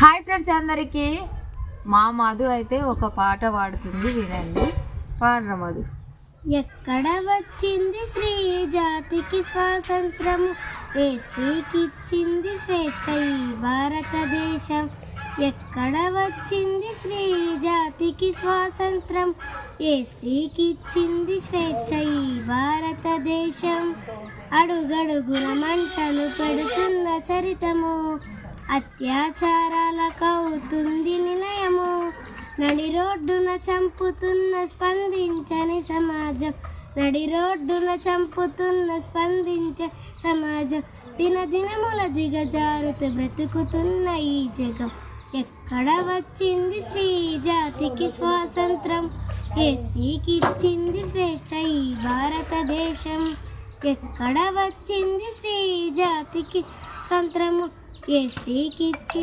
Hi friends అందరికీ. మా మధు అయితే ఒక పాట పాడుతుంది వినండి. పాడరా మధు. ఎక్కడ వచ్చింది స్త్రీ జాతికి స్వాతంత్రం? ఏ స్త్రీకిచ్చింది స్వేచ్ఛ ఈ భారతదేశం? ఎక్కడ వచ్చింది స్త్రీ జాతికి స్వాతంత్రం? ఏ స్త్రీకిచ్చింది స్వేచ్ఛ ఈ భారతదేశం? అడుగడుగున మంటలు పెడుతున్న చరితము. అత్యాచారాలకు అవుతుంది నిలయము. నడి రోడ్డున చంపుతున్న స్పందించని సమాజం. నడి రోడ్డున చంపుతున్న స్పందించ సమాజం. దినదినముల దిగజారుతూ బ్రతుకుతున్న ఈ జగం. ఎక్కడ వచ్చింది స్త్రీ జాతికి స్వాతంత్రం? ఏ స్త్రీకి ఇచ్చింది స్వేచ్ఛ ఈ భారతదేశం? ఎక్కడ వచ్చింది స్త్రీ జాతికి స్వంత్రము Yes, we get